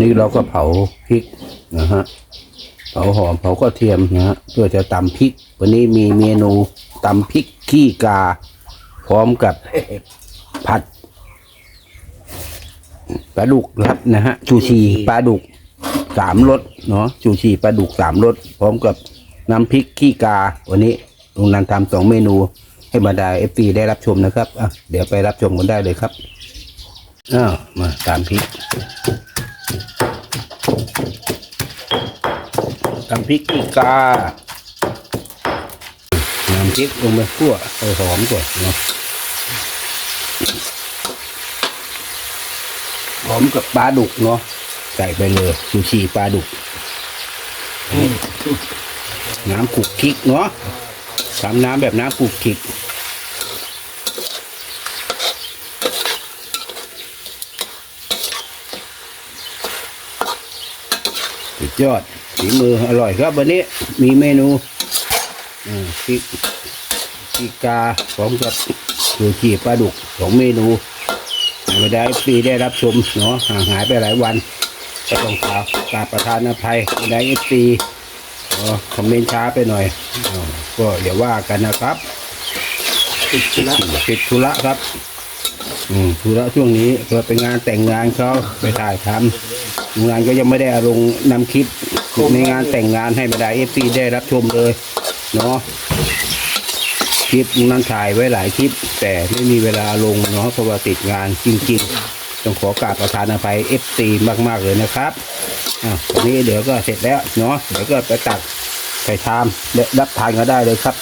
นนี้เราก็เผาพริกนะฮะเผาหอมเผากระเทียมนะฮะเพื่อจะตำพริก วันนี้มีเมนูตำพริกขี้กา พร้อมกับผัดปลาดุกครับนะฮะชูชีปลาดุกสามรสเนาะชูชีปลาดุกสามรสพร้อมกับน้ำพริกขี้กา วันนี้ลุงนันทำสองเมนูให้บรรดาเอฟซีได้รับชมนะครับอะเดี๋ยวไปรับชมกันได้เลยครับอ้าวมาตามพริก ตำพริกขี้กาน้ำพริกลงไปคั่วให้หอมก่อนเนาะพร้อมกับปลาดุกเนาะใส่ไปเลยซูชิปลาดุก น้ำกุกคิกเนาะทำน้ำแบบน้ำกุกคิกสุดยอด ฝีมืออร่อยครับวันนี้มีเมนูอ่าพริกพริกกาพร้อมกับซูชิปลาดุกสองเมนูไม่ได้ปีได้รับชมเนาะห่างหายไปหลายวันก็ต้องกราบกราบประธานอภัยไม่ได้เอฟซีคอมเมนต์ช้าไปหน่อยก็อย่าว่ากันนะครับติดธุระติดธุระครับ อืมธุระช่วงนี้เพื่อเป็นงานแต่งงานเขาไปถ่ายทำงานก็ยังไม่ได้เอาลงนำคลิปในงานแต่งงานให้บรรดาเอฟซีได้รับชมเลย เนาะคลิปนั้นถ่ายไว้หลายคลิป แต่ไม่มีเวลาลงเนาะเพราะว่าติดงานจริงๆ ต้องขอกราบประธานอภัยเอฟซีมากๆเลยนะครับอะวันนี้เดี๋ยวก็เสร็จแล้วเนาะเดี๋ยวก็ไปตักใส่ชามและรับทานก็ได้เลยครับ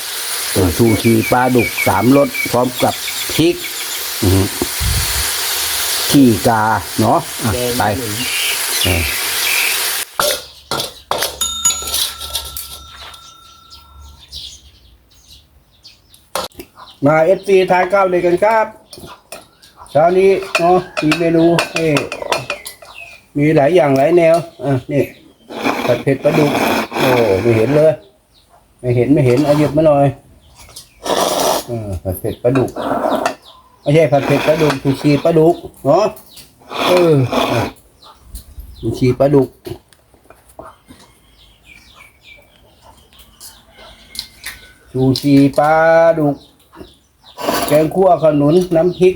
ชูชีปลาดุกสามรสพร้อมกับพริก ขี้กาเนาะอะไปอะมาเอฟซีทานข้าวเลยกันครับเช้านี้เนาะมีเมนูให้มีหลายอย่างหลายแนวอะนี่ผัดเผ็ดปลาดุกโอ้ไม่เห็นเลย ไม่เห็นไม่เห็นเอาหยิบมาหน่อยอ่าผัดเผ็ดปลาดุก ไม่ใช่ผัดเผ็ดปลาดุกชูชีปลาดุกเนาะเอออะชูชีปลาดุกชูชีปลาดุก แกงคั่วขนุนน้ำพริก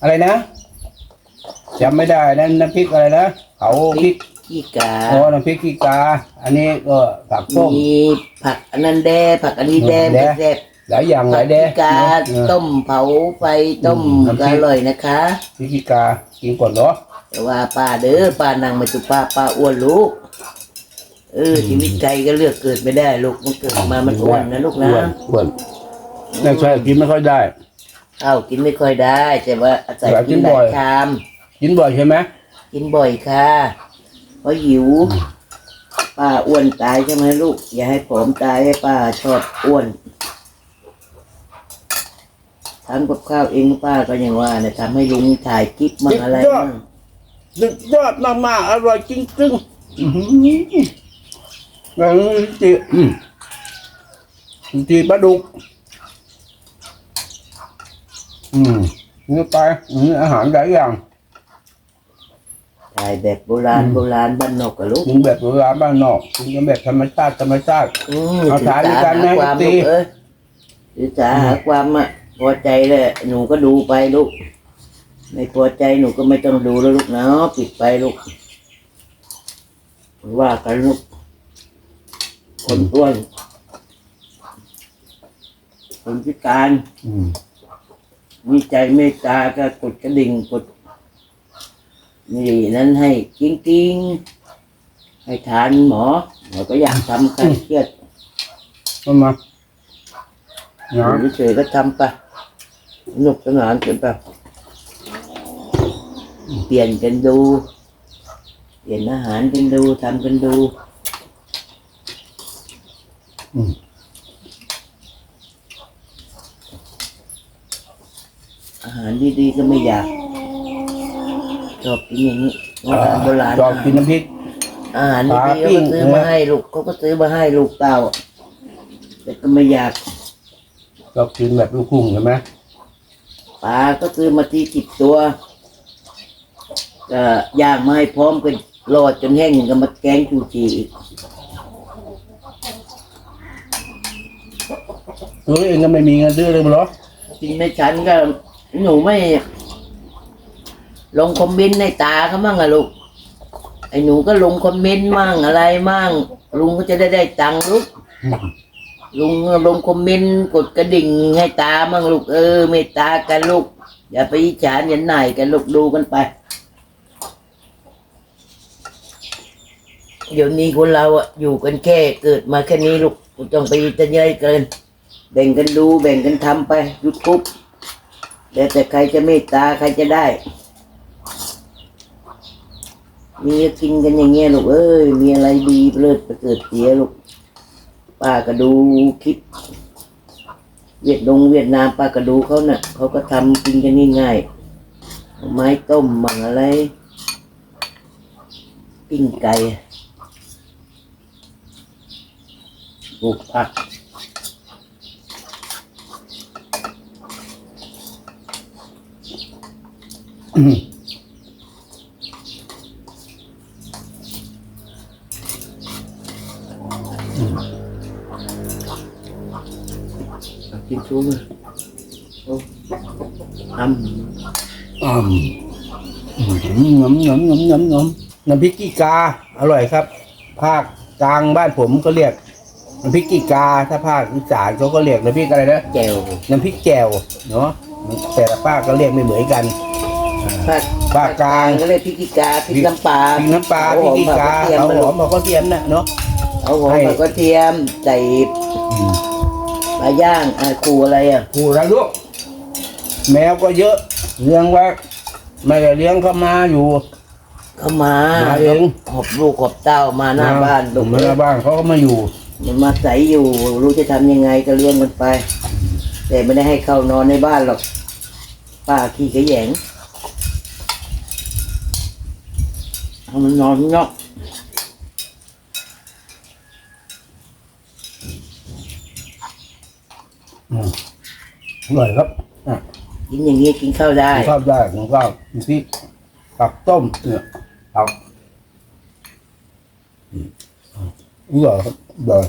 อะไรนะจำไม่ได้นั่นน้ำพริกอะไรนะเผาพริกขี้กาอ๋อน้ำพริกขี้กา อันนี้ก็ผักต้มมีผักอันนั้นแดผักอันนี้แดแดแซ่บ หลายอย่างหผัลากยแดขี้กาเนอะ ต้มเผาไฟต้มอืมน้ำพริก็กอร่อยนะคะพริกขี้กากินก่อนเนาะแต่ว่าป้าเด้อป้านางมาจุป้าป้าอ้วนลูก เออชีวิตใจก็เลือกเกิดไม่ได้ลูกมันเกิดมามันอ้วนนะลูกนะอ้วนอ้วนไม่ใช่กินไม่ค่อยได้ ข้าวกินไม่ค่อยได้ แต่ว่าอาศัยอยากกิกินนหบ่ลาอยยชาม กินบ่อยใช่ไหมกินบ่อยค่ะเพราะหิวป้าอ้วนตายใช่ไหมลูก อย่าให้ผอมตายให้ป้าชอบอ้วน ทำกับข้าวเองป้าก็ยังว่าเนี่ยทำให้ลุงถ่ายคลิปมั่งอะไรมั่งสุดยอดมากๆ อร่อยจริงๆอื้อหือแบบนี้จีอืมจีปลาดุก อืมนี่ไปนี่อาหารหลายอย่างถ่ายแบบโบราณโบราณบ้านนอกกับลูกกินแบบโบราณบ้านนอกกินแบบธรรมชาติธรรมชาติ อืมเอาศึกถ่ายด้วยษากันหานะความตี ลูกเอ้ยศึกษาหาความอะ พอใจเลยหนูก็ดูไปลูก ไม่พอใจหนูก็ไม่ต้องดูแล้วลูกเนาะปิดไปลูก ว่ากันลูก คนอ้วนคนพิการอืมมีใจเมตตาก็กดกระดิ่งกดนี่นั้นให้กิ้งกิ้งๆให้ทานหมอหมอก็อยากทำใครเครียดเข้ามาอนะยู่เฉยๆก็ทำไปส นุกสนานกันไปเปลี่ยนกันดู เปลี่ยนอาหารกันดูทำกันดูอืมอาหารดีๆก็ไม่อยากชอบกินอย่างนี้อาหารโบราณชอบกินน้ำพริกอาหารปลาดีๆปิ้เขางก็ซื้อเนื้อมาให้ลูกเขาก็ซื้อมาให้ลูกเต่าแต่ก็ไม่อยาก ชอบกินแบบลูกคุ้งใช่ไหม ปลาก็ซื้อมาทีสิบตัวก็ย่างมาให้พร้อมกันรอดจนแห้งก็มาแกงชูชีอีกตัวเองก็ไม่มีเงินซื้อเลยมั้งเหรอจริงในฉันก็หนูไม่ ลงคอมเมนต์ในตาเขามั่งอะลูกไอ้หนูก็ลงคอมเมนต์มั่งอะไรมั่งลุงก็จะได้ได้ตังค์ลูก ลุงลงคอมเมนต์กดกระดิ่งให้ตามั่งลูกเออเมตตากันลูก อย่าไปอิจฉาอย่าหน่ายกันลูกดูกันไป เดี๋ยวนี้คนเราอะอยู่กันแค่เกิดมาแค่นี้ลูกต้องไปจะเยอะเกิน แบ่งกันดูแบ่งกันทำไปยุดคุบแล้วแต่ใครจะเมตตาใครจะได้มีกินกันอย่างเงี้ยลูกเอ้ยมีอะไรดีเลิศประเกิดเสียลูก ป้าก็ดูคลิปเวียดนงเวียดนามป้าก็ดูเขาเน่ะเขาก็ทำกินกันง่ายๆไม้ต้มมังอะไรปิ้งไก่ปลูกผักเอา ทอืมงำงำงำงำงำน้ำพริกกีกา อร่อยครับ ภาคกลางบ้านผมก็เรียกน้ำพริกกีกา ถ้าภาคอีสานเขาก็เรียกน้ำพริกอะไรนะำแจ่วน้ำพริกแจ่วเนาะแต่ละภาคก็เรียกไม่เหมือนกันภาคภาคกลางก็เรียกพริกขี้กาพริกน้ำปลาพริกน้ำปลาพริกกีกาเอาเอาหหออมมเอากระเทียมน่ะเนาะเอาหอมให้เอากระเทียมใส่ปลาย่างอ่าคูอะไรอะผู้รักลูก แมวก็เยอะเลี้ยงไว้ไม่ได้เลี้ยงเข้ามาอยู่ เข้ามามาเอง หอบลูกหอบเต้ามาหน้าบ้านตรงหน้าบ้านเขาก็มาอยู่ มันมาใส่อยู่รู้จะทำยังไงก็เลี้ยงมันไป แต่ไม่ได้ให้เข้านอนในบ้านหรอก ป้าขี้กระแยงเอามันนอนข้างนอกอร่อยครับอะ กินอย่างนี้กินข้าวได้ข้าวได้ของข้าวมีพริกผักต้มเนี่ยผักอืมอร่อยครับอร่อย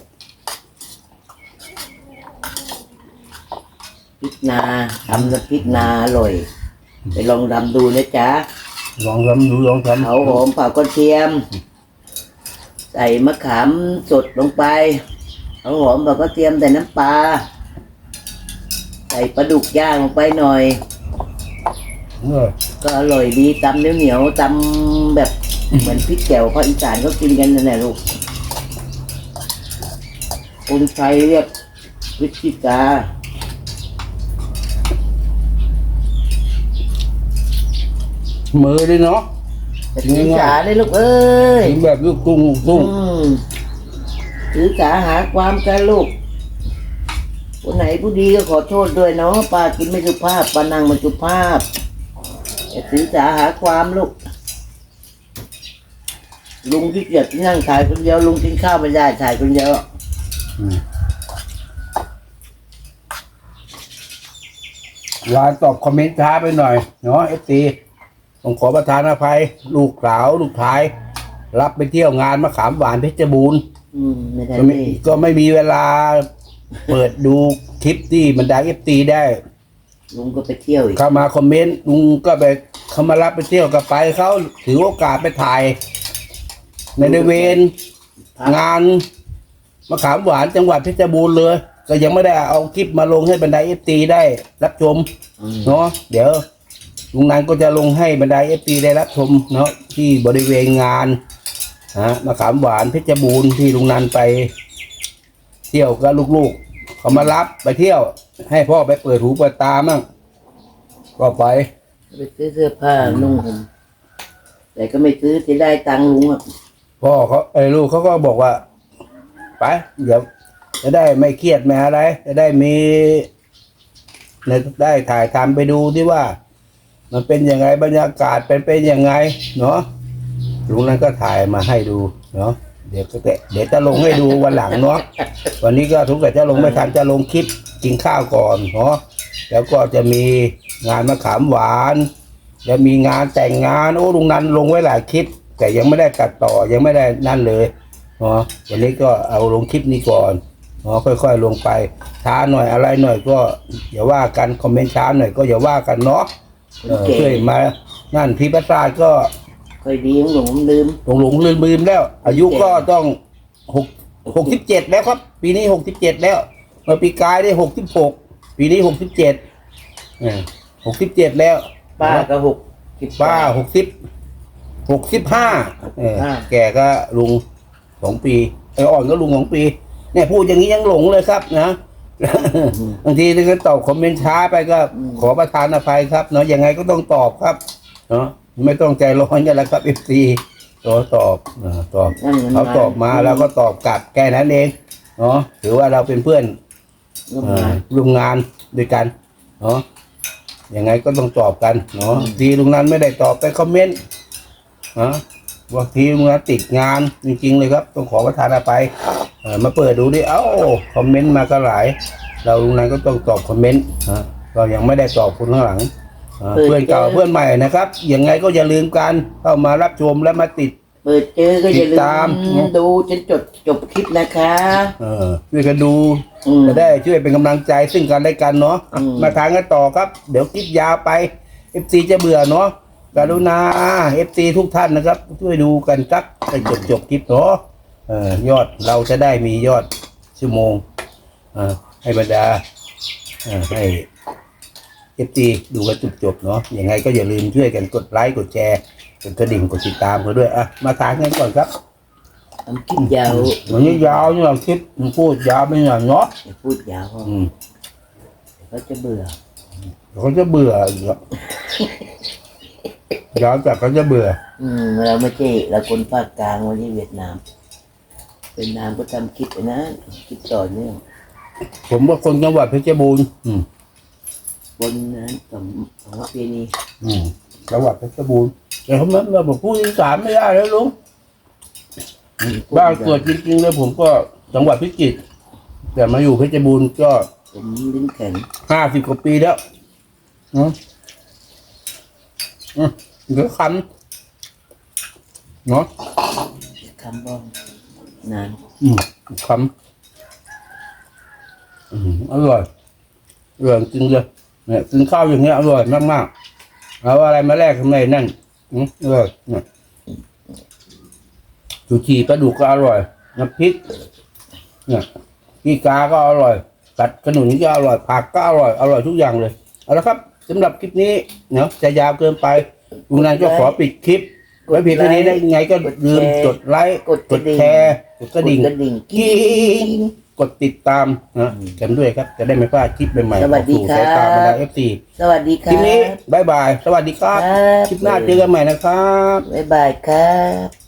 พริกนาทำน้ำพริกนาอร่อย ไปลองทำดูนะจ๊ะลองทำดูลองทำเอาหอมเผากระเทียม ใส่มะขามสดลงไปเอาหอมเผากระเทียมใส่น้ำปลาใส่ปลาดุกย่างลงไปหน่อยอร่อยก็อร่อยดีตำเหนียวเหนียวๆตำแบบเหมือนพริกแจ่วภาคอีสานเขากินกันนั่นแหละลูกคนไทยเรียกพริกขี้กามือเลยเนาะ แต่ถือสาเลยลูกเอ้ยกินแบบลูกตุ้งลูกตุ้งอืมถือสาหาความกันลูก คนไหนผู้ดีก็ขอโทษด้วยเนาะป้ากินไม่สุภาพป้านั่งไมาสุภาพแต่ถือสาหาความลูกลุงที่เกียจนั่งถ่ายคนเดียวลุงกินข้าวไม่ได้ถ่ายคนเดียวอืมลาตอบคอมเมนต์ช้าไปหน่อย เนาะเอฟซีผมขอประทานอภัย ลูกสาวลูกชาย รับไปเที่ยวงานมะขามหวานเพชรบูรณ์อืมไม่ได้ก็ไม่นี่ก็ไม่มีเวลา เปิดดูคลิปที่บรรดาเอฟซีได้ ลุงก็ไปเที่ยวอีกเข้ามาคอมเมนต์ลุงก็ไปเขามารับไปเที่ยวกับไปเขาถือโอกาสไปถ่าย ในบริเวณพักงานมะขามหวานจังหวัดเพชรบูรณ์เลย ก็ยังไม่ได้เอาคลิปมาลงให้บรรดาเอฟซีได้รับชมอืมเนาะเดี๋ยวลุงนันก็จะลงให้บรรดาเอฟซีได้รับชมเนาะที่บริเวณงานนะมะขามหวานเพชรบูรณ์ที่ลุงนันไป เที่ยวกับลูกๆ เขามารับไปเที่ยว ให้พ่อไปเปิดหูเปิดตามั่งก็ไปไปซื้อเสื้อผ้านุ่งห่มแต่ก็ไม่ซื้อจะได้ตังค์ลุงอะพ่อเขาไอ้ลูกเขาก็บอกว่า ไป เดี๋ยว จะได้ไม่เครียดไม่อะไร จะได้มีได้ถ่ายทำไปดูที่ว่า มันเป็นยังไงบรรยากาศเป็นเป็นยังไง เนาะลุงนั้นก็ถ่ายมาให้ดูเนาะ เดี๋ยวก็จะเดี๋ยวจะลงให้ดูวันหลังเนาะวันนี้ก็ทุกแต่จะลงไม่ทันจะลงคลิปกินข้าวก่อนเนาะแล้วก็จะมีงานมะขามหวานแล้วมีงานแต่งงานโอ้ลุงนันลงไว้หลายคลิป แต่ยังไม่ได้ตัดต่อยังไม่ได้นั่นเลยเนาะวันนี้ก็เอาลงคลิปนี้ก่อนเนาะค่อยๆลงไปช้าหน่อยอะไรหน่อยก็อย่าว่ากันคอมเมนต์ช้าหน่อยก็อย่าว่ากันเนาะเออช่วยมานั่นพี่ประสาทก็ ค่อยดีของหนูผมลืม หลงหลงลืมลืมแล้ว อายุก็ต้องหกหกสิบเจ็ดแล้วครับ ปีนี้หกสิบเจ็ดแล้วเมื่อปีกายได้หกสิบหกปีนี้หกสิบเจ็ดหกสิบเจ็ดแล้วป้าก็หกสิบป้าหกสิบหกสิบห้าเอออ่าแก่ก็ลุงสองปีไอ้อ่อนก็ลุงสองปี เนี่ยพูดอย่างนี้ยังหลงเลยครับนะบางทีถ้าตอบคอมเมนต์ช้าไปก็ขอประทานอภัยครับเนาะยังไงก็ต้องตอบครับ เนาะ ไม่ต้องใจร้อนกันแล้วครับเอฟซีตอบตอบเออตอบนั่นมันเขาตอบมาแล้วก็ตอบกลับแค่นั้นเองเนาะถือว่าเราเป็นเพื่อนร่วมเอ่งาอนร่วมงานด้วยกันเนาะยังไงก็ต้องตอบกันเนาะทีลุงนั้นไม่ได้ตอบไปคอมเมนต์นะบางทีลุงนั้นติดงานจริงๆเลยครับ ต้องขอประทานอภัยเอ่อมาเปิดดูดิเอ้าคอมเมนต์มาก็หลาย เราลุงนั้นก็ต้องตอบคอมเมนต์นะก็ยังไม่ได้ตอบคนข้างหลังอ่า เพื่อนเก่าเพื่อนใหม่นะครับยังไงก็อย่าลืมกันเข้ามารับชมและมาติด เปิดเจอก็อย่าลืติดตาม มดูจนจบจบคลิปนะคะ เออช่วยกันดูอืมจะได้ช่วยเป็นกำลังใจซึ่งกันและกันเนาะอะอืม มาทางกันต่อครับ เดี๋ยวคลิปยาวไป FC จะเบื่อเนาะกรุณา FC ทุกท่านนะครับ ช่วยดูกันสักให้จบจบคลิปเนาะเออยอดเราจะได้มียอดชั่วโมงอ่าให้บรรดาอ่าให้ FC ดูกันจบจบๆเนาะยังไงก็อย่าลืมช่วยกันกดไลค์กดแชร์กดกระดิ่งกดติดตามเขาด้วยอะมาทางกันก่อนครับทำคลิปยาววันนี้ยาวเนี่ยคลิปมันพูดยาวไปหน่อยเนาะอย่าพูดยาวเพราะอืมเขาจะเบื่อเขาจะเบื่ออีกแล้วย้อนจากเขาจะเบื่อ อืมเราไม่ใช่เราคนภาคกลางวันที่เวียดนามเวียดนามก็ทำคลิปนะคลิปต่อเนื่องผมว่าคนจังหวัดเพชรบูรณ์อืม บนนั้นกับของประเพณีอืมจังหวัดเพชรบูรณ์แต่เขาไม่เราบอกพูดอีสานไม่ได้แล้วลุงบ้านเกิดจริงๆเลยผมก็จังหวัดพิจิตรแต่มาอยู่เพชรบูรณ์ก็ผมลิ้นแข็งห้าสิบกว่าปีแล้วอืมอืมเดี๋ยวคันเนาะคำบ้องนานอืมคำอืมอร่อยอร่อยจริงเลย เนี่ยกินข้าวอย่างเงี้ยอร่อยมากๆเอาอะไรมาแลกทำไมนั่นอืมอร่อยเนี่ยจูชีปลาดุกก็อร่อยน้ำพริกเนี่ยกีกาก็อร่อยกัดขนุนก็อร่อยผักก็อร่อยอร่อยทุกอย่างเลยเอาละครับสำหรับคลิปนี้เนาะจะยาวเกินไปลุงนันก็ขอปิดคลิปไว้เพียงเท่านี้ได้ยังไงก็ลืมกดไลค์กดกดแชร์กดกระดิ่งกดกระดิ่ง กิ๊งกดติดตามนะกันด้วยครับ จะได้ไม่พลาดคลิปใหม่ๆสวัสดีออกสู่สายตาครับบรรดาเอฟซีสวัสดีคครัลิปนี้บบายบาย สวัสดีครับครับ คลิปหน้าเจอกันใหม่นะครับบ๊ายบายครับ